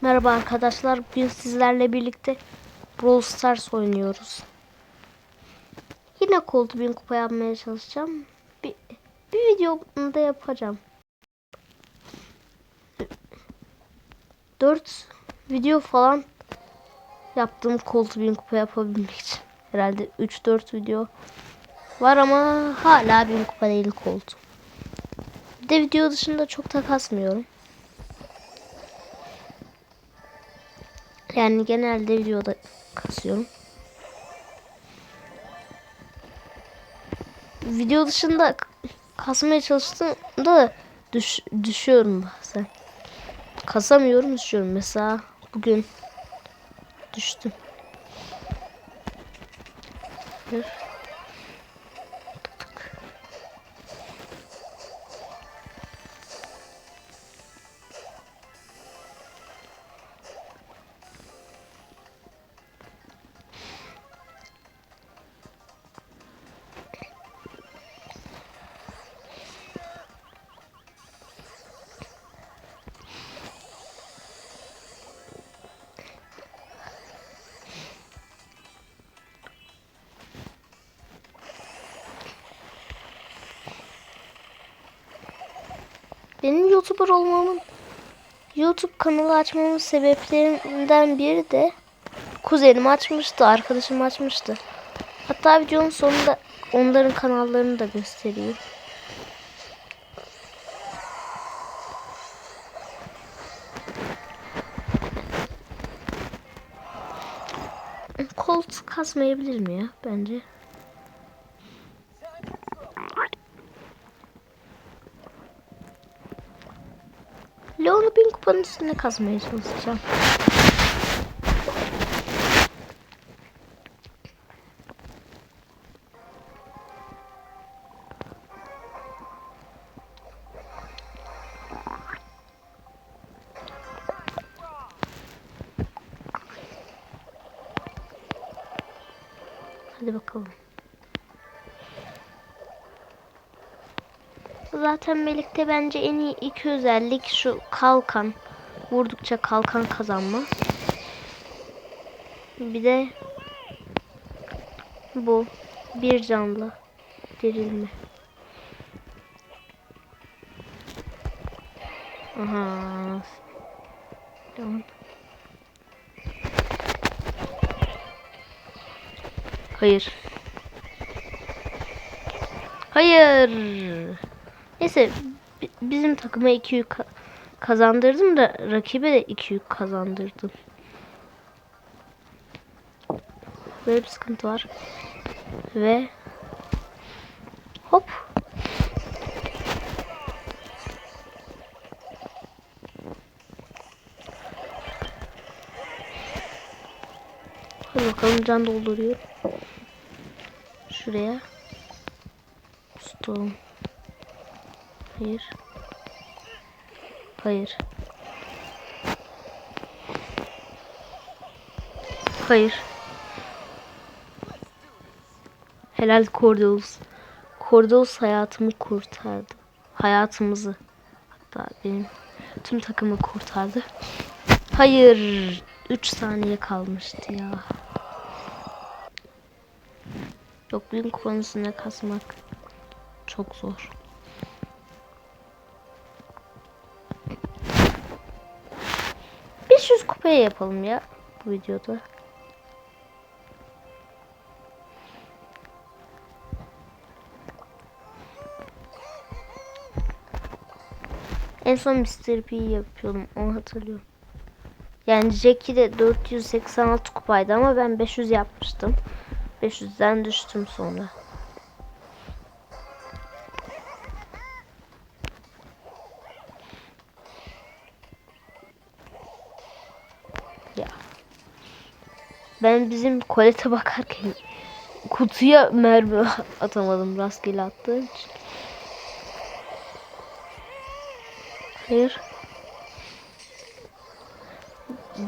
Merhaba arkadaşlar. Bugün sizlerle birlikte Brawl Stars oynuyoruz. Yine koltuğu bin kupa yapmaya çalışacağım. Bir, bir videomda yapacağım. 4 video falan yaptım koltuğu bin kupa yapabilmek için. Herhalde 3-4 video var ama hala bin kupa değil koltuğum. Bir de video dışında çok da Yani genelde videoda kasıyorum. Video dışında kasmaya çalıştığımda düş, düşüyorum bazen. Kasamıyorum düşüyorum. Mesela bugün düştüm. Bir. Benim YouTuber olmamın YouTube kanalı açmamın sebeplerinden biri de kuzenim açmıştı, arkadaşım açmıştı. Hatta videonun sonunda onların kanallarını da göstereyim. Colt kasmayabilir mi ya bence? Leon'u bin kupanın üstüne kazmaya çalışacağım. Hadi bakalım. Zaten Melik'te bence en iyi iki özellik şu kalkan. Vurdukça kalkan kazanma. Bir de bu bir canlı dirilme. Aha. Tamam. Hayır. Hayır. Neyse bi- bizim takıma 2 yük ka- kazandırdım da rakibe de 2 yük kazandırdım. Böyle bir sıkıntı var. Ve hop. Hadi bakalım can dolduruyor. Şuraya. Stone. Hayır. Hayır. Hayır. Helal Cordeus. Cordeus hayatımı kurtardı. Hayatımızı. Hatta benim tüm takımı kurtardı. Hayır. 3 saniye kalmıştı ya. Yok büyük konusuna kasmak çok zor. ...500 kupaya yapalım ya... ...bu videoda. En son Mr. P'yi yapıyordum... ...onu hatırlıyorum. Yani Jackie de 486 kupaydı ama ben 500 yapmıştım. 500'den düştüm sonra. Ben bizim kolete bakarken kutuya mermi atamadım rastgele attığım için. Hayır.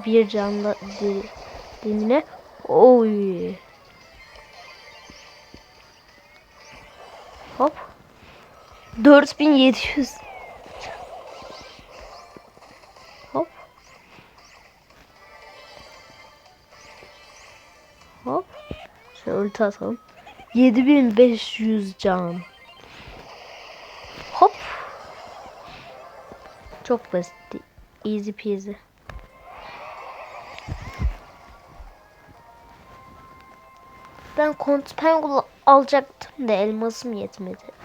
Bir canla demine. Oy. Hop. 4700. ulti atalım. 7500 can. Hop. Çok basit. Easy peasy. Ben Kont Pengul alacaktım da elmasım yetmedi.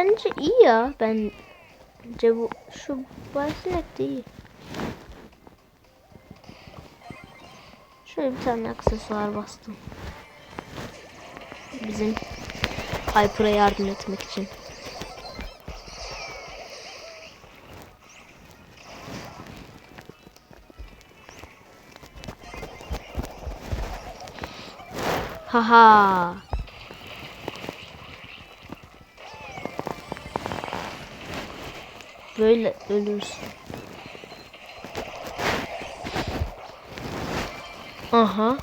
Bence iyi ya. Bence bu şu Barsinek de iyi. Şöyle bir tane aksesuar bastım. Bizim Piper'a yardım etmek için. Haha. Böyle ölürsün. Aha.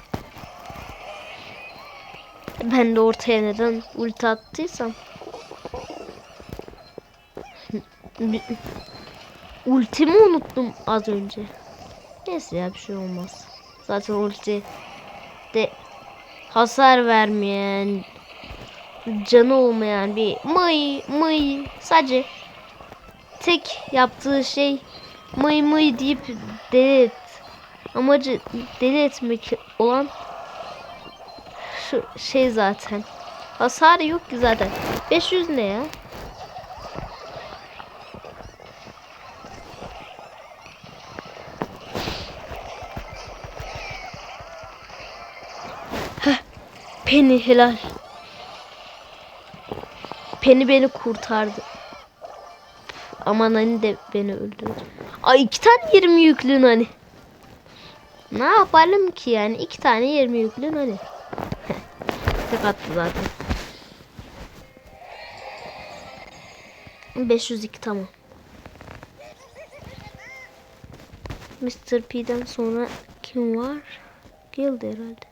Ben de ortaya neden ulti attıysam. Ultimi unuttum az önce. Neyse ya bir şey olmaz. Zaten ulti de hasar vermeyen canı olmayan bir mıy mıy sadece tek yaptığı şey mıy mıy deyip deli et. Amacı deli etmek olan şu şey zaten. Hasarı yok ki zaten. 500 ne ya? Heh, Penny helal. Penny beni kurtardı. Ama Nani de beni öldürdü. Ay iki tane 20 yüklü Nani. Ne yapalım ki yani? iki tane 20 yüklü Nani. Tek attı zaten. 502 tamam. Mr. P'den sonra kim var? Guild herhalde.